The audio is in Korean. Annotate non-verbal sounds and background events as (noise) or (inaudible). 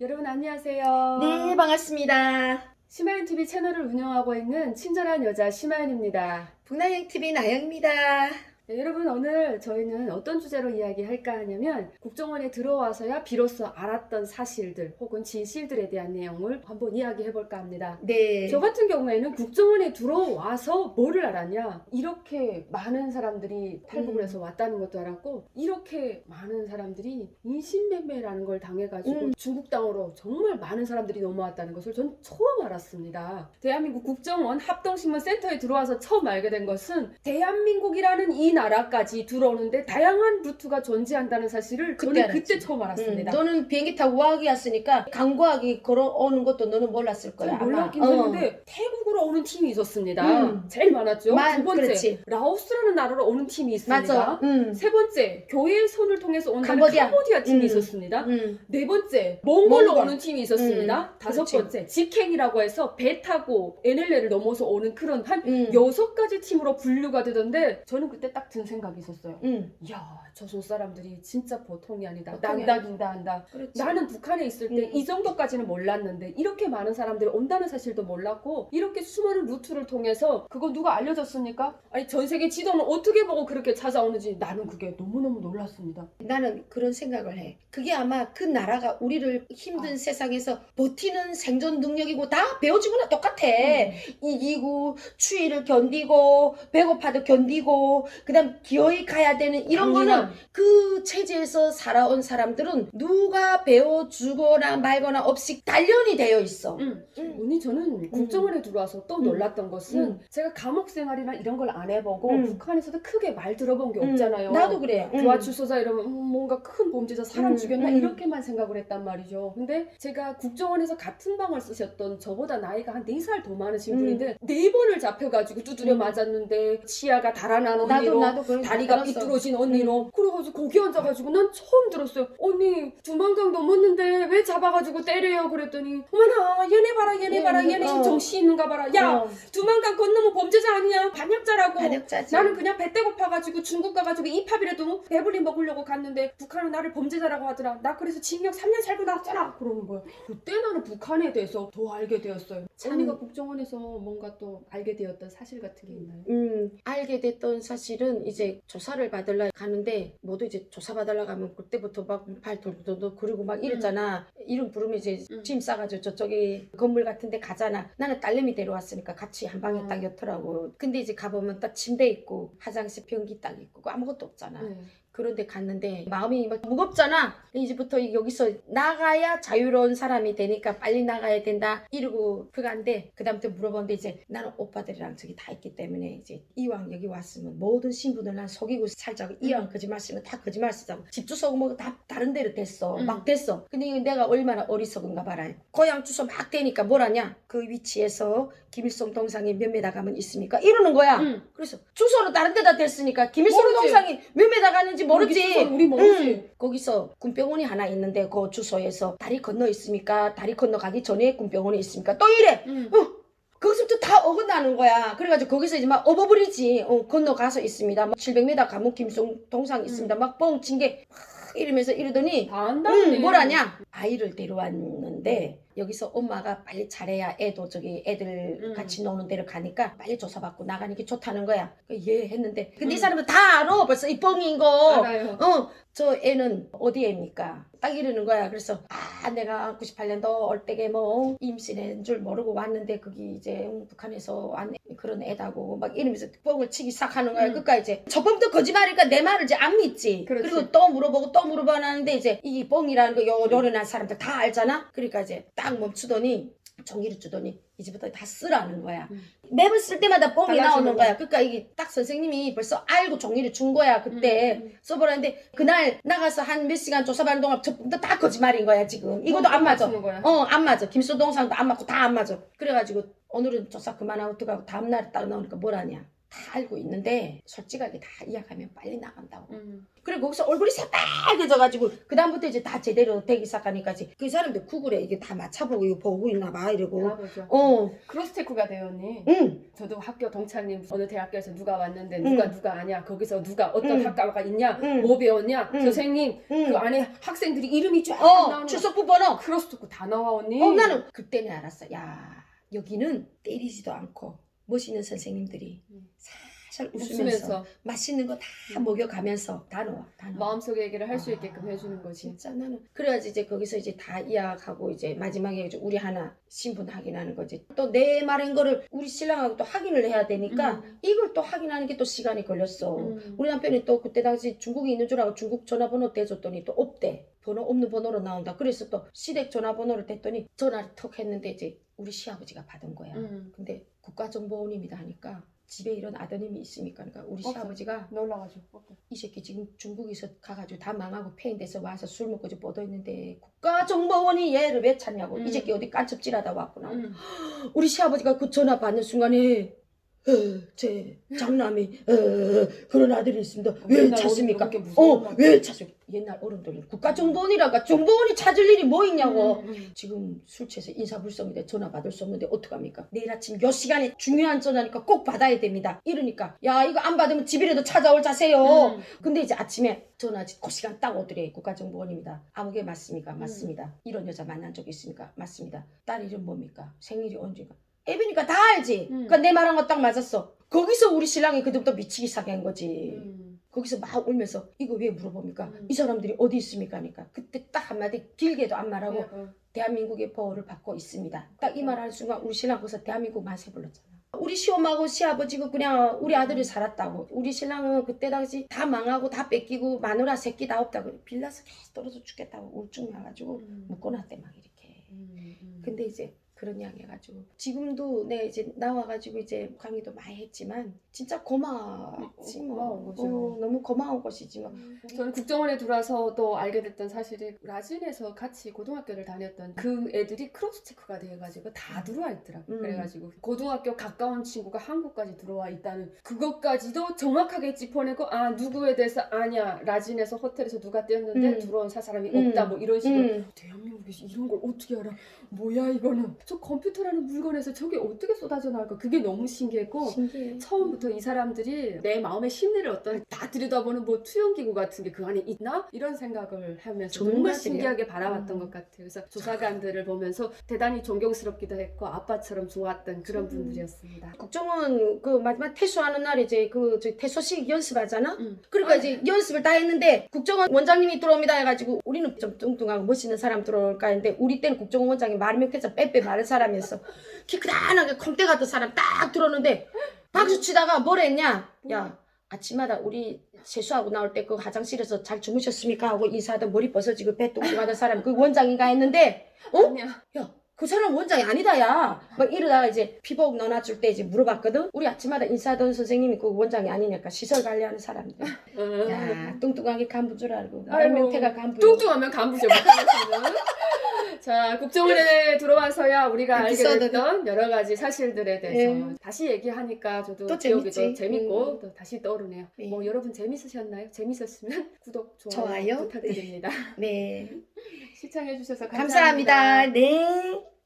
여러분 안녕하세요. 네, 반갑습니다. 심하연 TV 채널을 운영하고 있는 친절한 여자 심하연입니다. 북나영 TV 나영입니다. 네, 여러분 오늘 저희는 어떤 주제로 이야기할까 하냐면 국정원에 들어와서야 비로소 알았던 사실들 혹은 진실들에 대한 내용을 한번 이야기해 볼까 합니다. 네. 저 같은 경우에는 국정원에 들어와서 뭐를 알았냐? 이렇게 많은 사람들이 탈북을 음. 해서 왔다는 것도 알았고, 이렇게 많은 사람들이 인신매매라는 걸 당해가지고 음. 중국 땅으로 정말 많은 사람들이 넘어왔다는 것을 전 처음 알았습니다. 대한민국 국정원 합동신문 센터에 들어와서 처음 알게 된 것은 대한민국이라는 이 나라까지 들어오는데 다양한 루트가 존재한다는 사실을 그때 저는 알았지. 그때 처음 알았습니다. 음, 너는 비행기 타고 우아하게 왔으니까 강구하게 걸어오는 것도 너는 몰랐을 거야. 잘 아마. 몰랐긴 어. 했는데 태국으로 오는 팀이 있었습니다. 음. 제일 많았죠. 마- 두 번째 그렇지. 라오스라는 나라로 오는 팀이 있습니다. 맞아. 음. 세 번째 교회의 손을 통해서 온다는 캄보디아. 캄보디아, 팀이 음. 있었습니다. 음. 네 번째 몽골로 몽골. 오는 팀이 있었습니다. 음, 다섯 그렇지. 번째 직행이라고 해서 배 타고 NLL을 넘어서 오는 그런 한 음. 여섯 가지 팀으로 분류가 되던데 저는 그때 딱든 생각이 있었어요. 음. 이야 저소 사람들이 진짜 보통이 아니다. 보통이 난다긴다 한다. 그렇지. 나는 북한에 있을 때 음. 이 정도까지는 몰랐는데 이렇게 많은 사람들이 온다는 사실도 몰랐고 이렇게 수많은 루트를 통해서 그거 누가 알려줬습니까? 아니 전 세계 지도는 어떻게 보고 그렇게 찾아오는지 나는 그게 너무너무 놀랐습니다. 나는 그런 생각을 해. 그게 아마 그 나라가 우리를 힘든 아. 세상에서 버티는 생존 능력이고 다 배워주거나 똑같아. 음. 이기고 추위를 견디고 배고파도 견디고 그다음 기어이 가야 되는 이런 거는 강인함. 그 체제에서 살아온 사람들은 누가 배워주거나 말거나 없이 단련이 되어 있어. 음. 음. 언니 저는 국정원에 들어와서 또 음. 놀랐던 것은 음. 제가 감옥 생활이나 이런 걸 안 해보고 음. 북한에서도 크게 말 들어본 게 음, 없잖아요. 나도 그래. 음. 교화 출소자 이러면 음, 뭔가 큰 범죄자 사람 음, 죽였나 음. 이렇게만 생각을 했단 말이죠. 근데 제가 국정원에서 같은 방을 쓰셨던 저보다 나이가 한 4살 더 많으신 음. 분인데 네 번을 잡혀가지고 두드려 음. 맞았는데 치아가 달아난 나도 언니로 나도 그런 다리가 알았어. 삐뚤어진 언니로 그래가지고 거기 앉아가지고 난 처음 들었어요 언니 두만강 넘었는데 왜 잡아가지고 때려요 그랬더니 어머나 얘네 봐라 얘네 봐라 얘네, 얘네 어. 정신 있는가 봐라 야 어, 두만강 건너면 범죄자 아니냐 반역자라고 반역자지. 나는 그냥 배 떼고 파가지고 중국 가가지고 이팝이라도 배불리 먹으려고 갔는데 북한은 나를 범죄자라고 하더라. 나 그래서 징역 3년 살고 나왔잖아. 그러는 거야. 그때 나는 북한에 대해서 더 알게 되었어요. 찬이가 음. 국정원에서 뭔가 또 알게 되었던 사실 같은 게 있나요? 음, 알게 됐던 사실은 이제 조사를 받으러 가는데 모두 이제 조사 받으러 가면 그때부터 막 발돌도 그리고 막 이랬잖아. 이름 부르면 이제 음. 짐 싸가지고 저쪽에 건물 같은데 가잖아. 나는 딸내미 데려왔으니까 같이 한 방에 아. 딱 였더라고. 근데 이제 가보면 딱 침대 있고 화장실 변기 딱 있고 그 아무것도 없잖아. 네. 그런데 갔는데 마음이 막 무겁잖아. 이제부터 여기서 나가야 자유로운 사람이 되니까 빨리 나가야 된다. 이러고 그간데 그다음부터 물어보는데 이제 나는 오빠들이랑 저기 다 있기 때문에 이제 이왕 여기 왔으면 모든 신분을 난 속이고 살자고 이왕 거짓말 쓰면 다 거짓말 쓰자고 집 주소 뭐다 다른 데로 됐어. 음. 막 됐어. 근데 내가 얼마나 어리석은가 봐라. 고향 주소 막 되니까 뭐라냐? 그 위치에서 김일성 동상이 몇 메다 가면 있습니까? 이러는 거야. 응. 그래서 주소를 다른 데다 댔으니까 김일성 모르지. 동상이 몇 메다 가는지 모르지. 우리 주소 우리 모르지. 응. 거기서 군병원이 하나 있는데 그 주소에서 다리 건너 있습니까? 다리 건너 가기 전에 군병원이 있습니까? 또 이래. 응. 거기서부터 다 어긋나는 거야. 그래가지고 거기서 이제 막 업어버리지. 어, 건너가서 있습니다. 막 700m 가면 김일성 동상 있습니다. 막뻥친게막 이러면서 이러더니. 응, 뭐라냐? 아이를 데려왔는데 여기서 엄마가 빨리 잘해야 애도 저기 애들 음. 같이 노는 데를 가니까 빨리 조사받고 나가는 게 좋다는 거야. 예 했는데 근데 이 음. 사람은 다 알아. 벌써 이 뻥인 거. 알아요. 어, 저 애는 어디에입니까? 딱 이러는 거야. 그래서 아 내가 98년도 올 때게 뭐 임신인 줄 모르고 왔는데 거기 이제 음, 북한에서 온 애- 그런 애다고 막 이러면서 뻥을 치기 시작하는 거야. 음. 그러니까 이제 첫 번부터 거짓말이니까 내 말을 이제 안 믿지. 그렇지. 리고 또 물어보고 또 물어봐 하는데 이제 이게 뻥이라는 거 요, 요런한 사람들 다 알잖아. 그러니까 이제 딱 멈추더니 종이를 주더니 이제부터 다 쓰라는 거야. 음. 매번 쓸 때마다 뻥이 나오는 거야. 거야. 그러니까 이게 딱 선생님이 벌써 알고 종이를 준 거야 그때. 음. 써보라는데 그날 나가서 한 몇 시간 조사받는 동안 전부 다 거짓말인 거야 지금 이것도 뭐안 맞아. 어 안 맞아 김수동상도 안 맞고 다 안 맞아 그래가지고 오늘은 조사 그만하고 들어가고 다음날 딱 나오니까 뭐라냐 다 알고 있는데 솔직하게 다 이야기하면 빨리 나간다고. 음. 그래 거기서 얼굴이 새빨개져가지고 그 다음부터 이제 다 제대로 되기 시작하니까 이제 그 사람들 구글에 이게 다 맞춰보고 이거 보고 있나 봐 이러고. 가보죠. 어, 크로스체크가 되었니? 응, 저도 학교 동창님 어느 대학교에서 누가 왔는데 누가 응. 누가 아냐 거기서 누가 어떤 응. 학과가 있냐 응. 뭐 배웠냐 응. 선생님 응. 그 안에 학생들이 이름이 쫙 어, 나오는 출석부 번호. 크로스체크 다 나와 언니 어, 나는 그때는 알았어. 야, 여기는 때리지도 않고 멋있는 선생님들이 음. 살살 웃으면서, 웃으면서 맛있는 거다 음. 먹여가면서 다 넣어, 다 넣어. 마음속의 얘기를 할수 아, 있게끔 해주는 거지 진짜 나는 그래야지 이제 거기서 이제 다 이야기하고 이제 마지막에 이제 우리 하나 신분 확인하는 거지. 또 내 말한 거를 우리 신랑하고 또 확인을 해야 되니까 음. 이걸 또 확인하는 게 또 시간이 걸렸어. 음. 우리 남편이 또 그때 당시 중국에 있는 줄 알고 중국 전화번호 대줬더니 또 없대. 번호 없는 번호로 나온다. 그래서 또 시댁 전화번호를 댔더니 전화를 턱 했는데 이제 우리 시아버지가 받은 거야. 음. 근데 국가정보원입니다 하니까 집에 이런 아드님이 있습니까? 그러니까 우리 없어. 시아버지가 놀라가지고 이 새끼 지금 중국에서 가가지고 다 망하고 폐인돼서 와서 술 먹고 이제 뻗어 있는데 국가정보원이 얘를 왜 찾냐고 음. 이 새끼 어디 깐첩질하다 왔구나 음. 우리 시아버지가 그 전화 받는 순간에 어, 제 장남이 어, 그런 아들이 있습니다. 왜 옛날 찾습니까? 어른들 그렇게 무서운 어, 왜 찾습니까? 옛날 어른들은 국가정보원이라가 정보원이 찾을 일이 뭐 있냐고. 음, 음. 지금 술 취해서 인사불성인데 전화 받을 수 없는데 어떡합니까? 내일 아침 몇 시간에 중요한 전화니까 꼭 받아야 됩니다. 이러니까 야 이거 안 받으면 집이라도 찾아올 자세요. 음. 근데 이제 아침에 전화 그 시간 딱 오더래 국가정보원입니다. 아무게 맞습니까? 맞습니다. 이런 여자 만난 적 있습니까? 맞습니다. 딸 이름 뭡니까? 생일이 언제가? 애비니까 다 알지. 음. 그러니까 내 말한 거 딱 맞았어. 거기서 우리 신랑이 그때부터 미치기 시작한 거지. 음. 거기서 막 울면서 이거 왜 물어봅니까? 음. 이 사람들이 어디 있습니까? 하니까 그때 딱 한마디 길게도 안 말하고 어. 대한민국의 보호를 받고 있습니다. 딱 이 말 하는 순간 우리 신랑 거기서 대한민국 만세 불렀잖아. 우리 시엄마하고 시아버지가 그냥 우리 아들이 살았다고. 우리 신랑은 그때 당시 다 망하고 다 뺏기고 마누라 새끼 다 없다고. 빌라서 계속 떨어져 죽겠다고 우울증 나가지고 음. 묶어놨대 막 이렇게. 근데 이제 그런 이야기 해가지고 지금도 내 이제 나와가지고 이제 강의도 많이 했지만 진짜 뭐. 고마운 거죠. 어, 너무 고마운 것이지 뭐. 저는 국정원에 들어와서 또 알게 됐던 사실이 라진에서 같이 고등학교를 다녔던 그 애들이 크로스 체크가 돼가지고 다 들어와 있더라 고. 음. 그래가지고 고등학교 가까운 친구가 한국까지 들어와 있다는 그것까지도 정확하게 짚어내고 아 누구에 대해서 아냐 라진에서 호텔에서 누가 떼었는데 음. 들어온 사 사람이 음. 없다 뭐 이런 식으로 음. 대한민국에서 이런 걸 어떻게 알아? 뭐야 이거는 저 컴퓨터라는 물건에서 저게 어떻게 쏟아져 나올까? 그게 너무 신기했고 신기해. 처음부터 이 사람들이 내 마음의 심리를 어떤 다 들여다보는 뭐 투영기구 같은 게 그 안에 있나 이런 생각을 하면서 정말 정말 신기하게 바라봤던 음. 것 같아요. 그래서 조사관들을 보면서 대단히 존경스럽기도 했고 아빠처럼 좋았던 그런 음. 분들이었습니다. 국정원 그 마지막 퇴소하는 날 이제 그 퇴소식 연습하잖아. 음. 그러니까 아. 이제 연습을 다 했는데 국정원 원장님이 들어옵니다 해가지고 우리는 좀 뚱뚱하고 멋있는 사람 들어올까 했는데 우리 때는 국정원 원장이 말이 못해서 빼빼 마른 사람이었어. 키 크다하게 콩대 같은 사람 딱 들어오는데 박수 치다가 뭘 했냐? 야 아침마다 우리 세수하고 나올 때 그 화장실에서 잘 주무셨습니까? 하고 인사하던 머리 벗어지고 배 뚱뚱하던 사람 그 원장인가 했는데 어? 아니야. 야, 그 사람 원장이 아니다, 야. 막 이러다가 이제 피복 넣어놔줄 때 이제 물어봤거든? 우리 아침마다 인사하던 선생님이 그 원장이 아니니까 시설 관리하는 사람들. 음. 야, 뚱뚱하게 간부 줄 알고. 말명태가 간부. 뚱뚱하면 간부죠. 자, 국정원에 들어와서야 우리가 알게? 됐던 여러 가지 사실들에 대해서 예. 다시 얘기하니까 저도 또 기억이 재밌지. 더 재밌고 음. 또 다시 떠오르네요. 네. 뭐 여러분 재밌으셨나요? 재밌었으면 (laughs) 구독, 좋아요, 좋아요. 부탁드립니다. 네. (laughs) 시청해주셔서 감사합니다. 감사합니다. 네.